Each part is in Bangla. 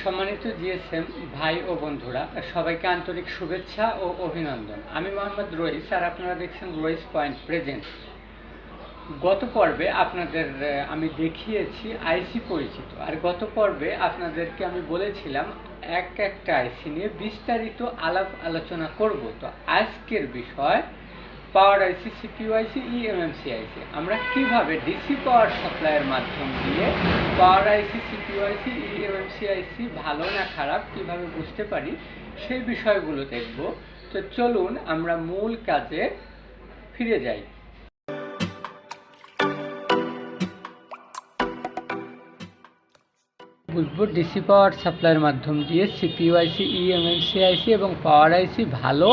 সম্মানিত জিএসএম ভাই ও বন্ধুরা, সবাইকে আন্তরিক শুভেচ্ছা ও অভিনন্দন। আমি মোহাম্মদ রইস, আর আপনারা দেখছেন রইস পয়েন্ট প্রেজেন্ট। গত পর্বে আপনাদের আমি দেখিয়েছি আইসি পরিচিত, আর গত পর্বে আপনাদেরকে আমি বলেছিলাম এক একটা আইসি নিয়ে বিস্তারিত আলাপ আলোচনা করব। তো আজকের বিষয় পাওয়ার আইসি, সিপিইউ আইসি, ইএমএমসি আইসি। আমরা কীভাবে ডিসি পাওয়ার সাপ্লাইয়ের মাধ্যম দিয়ে পাওয়ার আইসি, সিপিইউ আইসি, ইএমএমসি আইসি ভালো না খারাপ কীভাবে বুঝতে পারি, সেই বিষয়গুলো দেখব। তো চলুন আমরা মূল কাজে ফিরে যাই। বুঝব ডিসি পাওয়ার সাপ্লাইয়ের মাধ্যম দিয়ে সিপিইউ আইসি, ইএমএমসি আইসি এবং পাওয়ার আইসি ভালো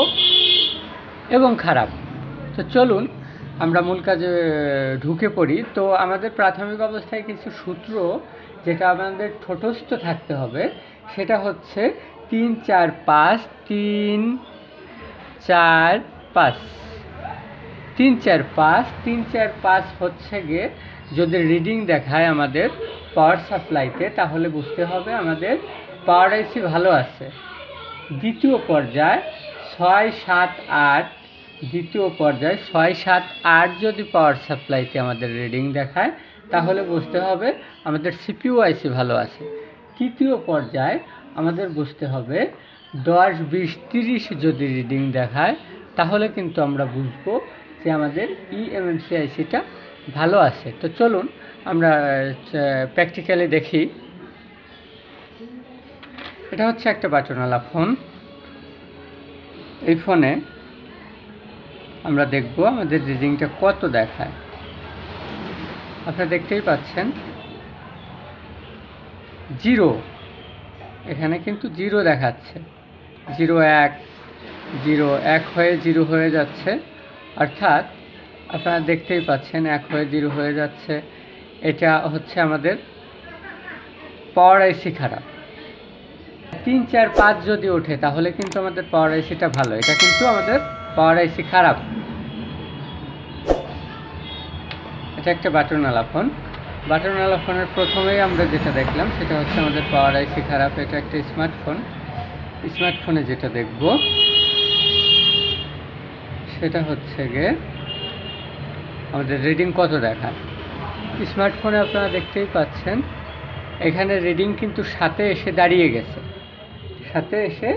এবং খারাপ। তো চলুন, আমরা মূল কাজে ঢুকে পড়ি। তো আমাদের প্রাথমিক অবস্থায় কিছু সূত্র যেটা আমাদের ঠোঁটস্থ থাকতে হবে, সেটা হচ্ছে তিন চার পাঁচ, তিন চার পাঁচ। তিন চার পাঁচ, তিন চার পাঁচ হচ্ছে গিয়ে যদি রিডিং দেখায় আমাদের পাওয়ার সাপ্লাইতে তাহলে বুঝতে হবে আমাদের পাওয়ার আইসি ভালো আছে। দ্বিতীয় পর্যায়, ছয়, সাত, আট দ্বিতীয় পর্যায় ছয় সাত আট যদি পাওয়ার সাপ্লাইতে আমাদের রিডিং দেখায়, তাহলে বুঝতে হবে আমাদের সিপিইউ আইসি ভালো আছে। তৃতীয় পর্যায় আমাদের বুঝতে হবে দশ, বিশ, তিরিশ যদি রিডিং দেখায়, তাহলে কিন্তু আমরা বুঝব যে আমাদের E ইএমএমসি আইসিটা ভালো আছে। তো চলুন আমরা প্র্যাকটিক্যালি দেখি। এটা হচ্ছে একটা বাটনওয়ালা ফোন এই ফোনে আমরা দেখব আমাদের রিডিংটা কত দেখায়। আপনারা দেখতেই পাচ্ছেন। জিরো। এখানে কিন্তু জিরো দেখাচ্ছে। জিরো এক জিরো এক হয়ে জিরো হয়ে যাচ্ছে। অর্থাৎ আপনারা দেখতেই পাচ্ছেন এক হয়ে জিরো হয়ে যাচ্ছে। এটা হচ্ছে আমাদের পাওয়ার আইসি খারাপ তিন, চার, পাঁচ যদি ওঠে তাহলে কিন্তু আমাদের পাওয়ার আইসিটা ভালো। এটা কিন্তু আমাদের পাওয়ার আইসি খারাপ। এটা একটা বাটনওয়ালা ফোন। বাটনওয়ালা ফোনের প্রথমেই আমরা যেটা দেখলাম সেটা হচ্ছে আমাদের পাওয়ার আইসি খারাপ। এটা একটা স্মার্টফোন। স্মার্টফোনে যেটা দেখব, সেটা হচ্ছে গিয়ে আমাদের রিডিং কত দেখায়। স্মার্টফোনে আপনারা দেখতেই পাচ্ছেন, এখানে রিডিং কিন্তু সাথে এসে দাঁড়িয়ে গেছে। সাথে এসে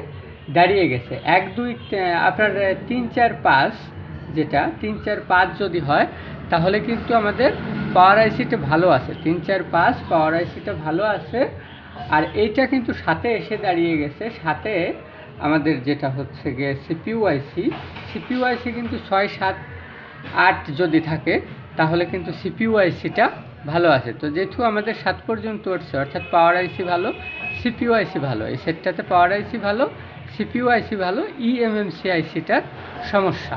দাঁড়িয়ে গেছে। এক, দুই আপনার তিন, চার, পাঁচ যেটা, তিন, চার, পাঁচ যদি হয়, তাহলে কিন্তু আমাদের পাওয়ার আইসিটা ভালো আছে। তিন, চার, পাঁচ পাওয়ার আইসিটা ভালো আছে। আর এইটা কিন্তু সাথে এসে দাঁড়িয়ে গেছে। সাথে আমাদের যেটা হচ্ছে গিয়ে সিপিইউ আইসি সিপিইউ আইসি কিন্তু ছয়, সাত, আট যদি থাকে, তাহলে কিন্তু সিপিইউ আইসিটা ভালো আছে। তো যেহেতু আমাদের সাত পর্যন্ত উঠছে, অর্থাৎ পাওয়ার আইসি ভালো সিপিইউ আইসি ভালো, এই সেটটাতে পাওয়ার আইসি ভালো সিপিইউ আইসি ভালো E ইএমএমসি আইসিটার সমস্যা।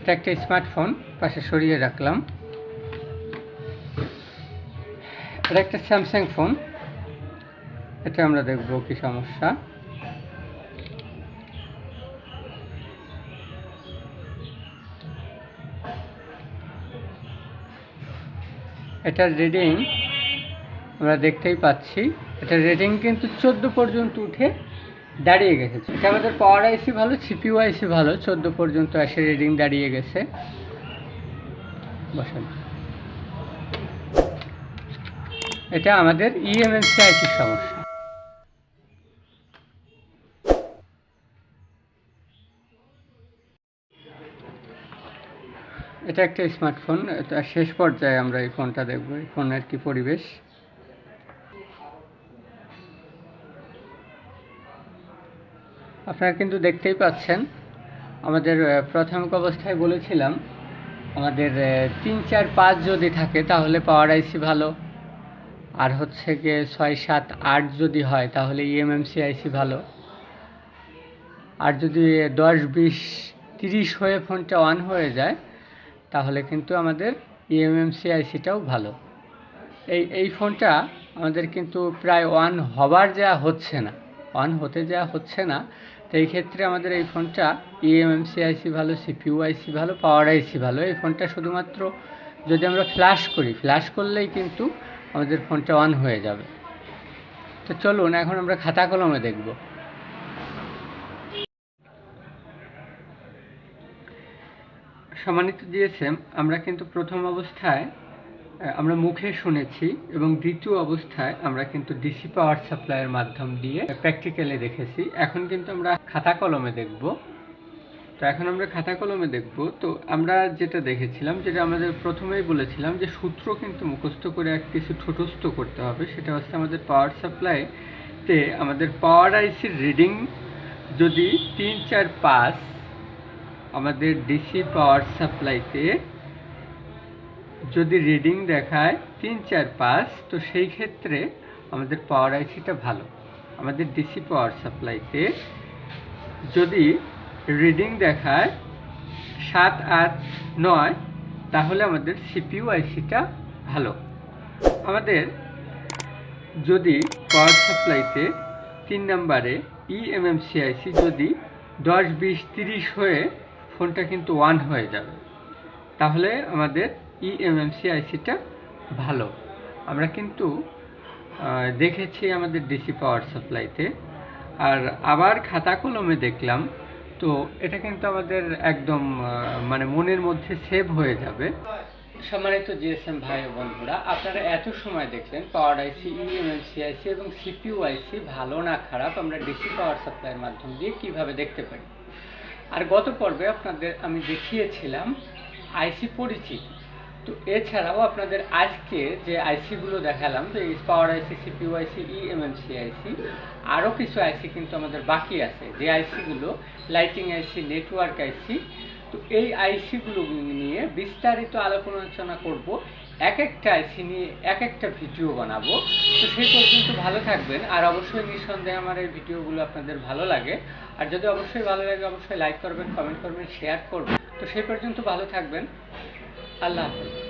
এটা একটা স্মার্টফোন, পাশে সরিয়ে রাখলাম। এটা একটা স্যামসাং ফোন এটা আমরা দেখব কি সমস্যা। এটার রিডিং আমরা দেখতেই পাচ্ছি, এটা রিডিং কিন্তু চোদ্দ পর্যন্ত উঠে দাঁড়িয়ে গেছে। এটা আমাদের পাওয়ার আইসি ভালো সিপিইউ আইসি ভালো, চোদ্দ পর্যন্ত এসে রিডিং দাঁড়িয়ে গেছে। বসেন। এটা আমাদের ইএমএমসি আইসির সমস্যা। এটা একটা স্মার্টফোন এটা শেষ পর্যায়ে আমরা এই ফোনটা দেখব, এই ফোনের কি পরিবেশ। আপনারা কিন্তু দেখতেই পাচ্ছেন, আমাদের প্রাথমিক অবস্থায় বলেছিলাম, আমাদের তিন, চার, পাঁচ যদি থাকে তাহলে পাওয়ার আইসি ভালো। আর হচ্ছে গিয়ে ছয়, সাত, আট যদি হয় তাহলে E ইএমএমসি আইসি ভালো। আর যদি দশ, বিশ, তিরিশ হয়ে ফোনটা অন হয়ে যায়, তাহলে কিন্তু আমাদের E ইএমএমসি আইসিটাও ভালো। এই এই ফোনটা আমাদের কিন্তু প্রায় অন হবার যা হচ্ছে না, অন হতে যা হচ্ছে না তো এই ক্ষেত্রে আমাদের এই ফোনটা E ইএমএমসি আইসি ভালো সিপিইউ আইসি ভালো পাওয়ার আইসি ভালো। এই ফোনটা শুধুমাত্র যদি আমরা ফ্ল্যাশ করি ফ্ল্যাশ করলেই কিন্তু আমাদের ফোনটা অন হয়ে যাবে। তো চলুন, এখন আমরা খাতা কলমে দেখব। সম্মানিত জিএসএম আমরা কিন্তু প্রথম অবস্থায় আমরা মুখে শুনেছি এবং দ্বিতীয় অবস্থায় আমরা কিন্তু ডিসি পাওয়ার সাপ্লাইয়ের মাধ্যম দিয়ে প্র্যাকটিক্যালি দেখেছি। এখন কিন্তু আমরা খাতা কলমে দেখব। তো এখন আমরা খাতা কলমে দেখব। তো আমরা যেটা দেখেছিলাম, যেটা আমাদের প্রথমেই বলেছিলাম যে সূত্র কিন্তু মুখস্থ করে এক কিছু ঠোঁটস্থ করতে হবে, সেটা হচ্ছে আমাদের পাওয়ার সাপ্লাইতে আমাদের পাওয়ার আইসির রিডিং যদি তিন চার পাঁচ আমাদের ডিসি পাওয়ার সাপ্লাইতে যদি রিডিং দেখায় তিন, চার, পাঁচ, তো সেই ক্ষেত্রে আমাদের পাওয়ার আইসিটা ভালো। আমাদের ডিসি পাওয়ার সাপ্লাইতে যদি রিডিং দেখায় সাত, আট, নয়, তাহলে আমাদের সিপিইউ আইসিটা ভালো। আমাদের যদি পাওয়ার সাপ্লাইতে তিন নম্বরে E ইএমএমসিআইসি যদি দশ, বিশ, তিরিশ হয়ে ফোনটা কিন্তু ওয়ান হয়ে যাবে, তাহলে আমাদের E ইএমএমসিআইসিটা ভালো। আমরা কিন্তু দেখেছি আমাদের ডিসি পাওয়ার সাপ্লাইতে আর আবার খাতা কলমে দেখলাম, তো এটা কিন্তু আমাদের একদম মানে মনের মধ্যে সেভ হয়ে যাবে। সম্মানিত জিএসএম ভাই ও বন্ধুরা, আপনারা এত সময় দেখলেন পাওয়ার আইসি ইএমএমসিআইসি এবং সিপিইউ আইসি ভালো না খারাপ, আমরা ডিসি পাওয়ার সাপ্লাইয়ের মাধ্যম দিয়ে কীভাবে দেখতে পারি? আর গত পর্বে আপনাদের, আমি দেখিয়েছিলাম আইসি পরিচিত। তো এছাড়াও আপনাদের আজকে যে আইসিগুলো দেখালাম যে পাওয়ার আইসি সিপিইউ আইসি ইএমএমসি আইসি আরও কিছু আইসি কিন্তু আমাদের বাকি আছে। যে আইসিগুলো লাইটিং আইসি নেটওয়ার্ক আইসি তো এই আইসিগুলো নিয়ে বিস্তারিত আলোচনা করব। এক একটা আইসি নিয়ে এক একটা ভিডিও বানাবো। তো সেই পর্যন্ত ভালো থাকবেন। আর অবশ্যই নিঃসন্দেহে আমার এই ভিডিওগুলো আপনাদের ভালো লাগে। আর যদি অবশ্যই ভালো লাগে, অবশ্যই লাইক করবেন কমেন্ট করবেন শেয়ার করবেন। তো সেই পর্যন্ত ভালো থাকবেন। اللہ حافظ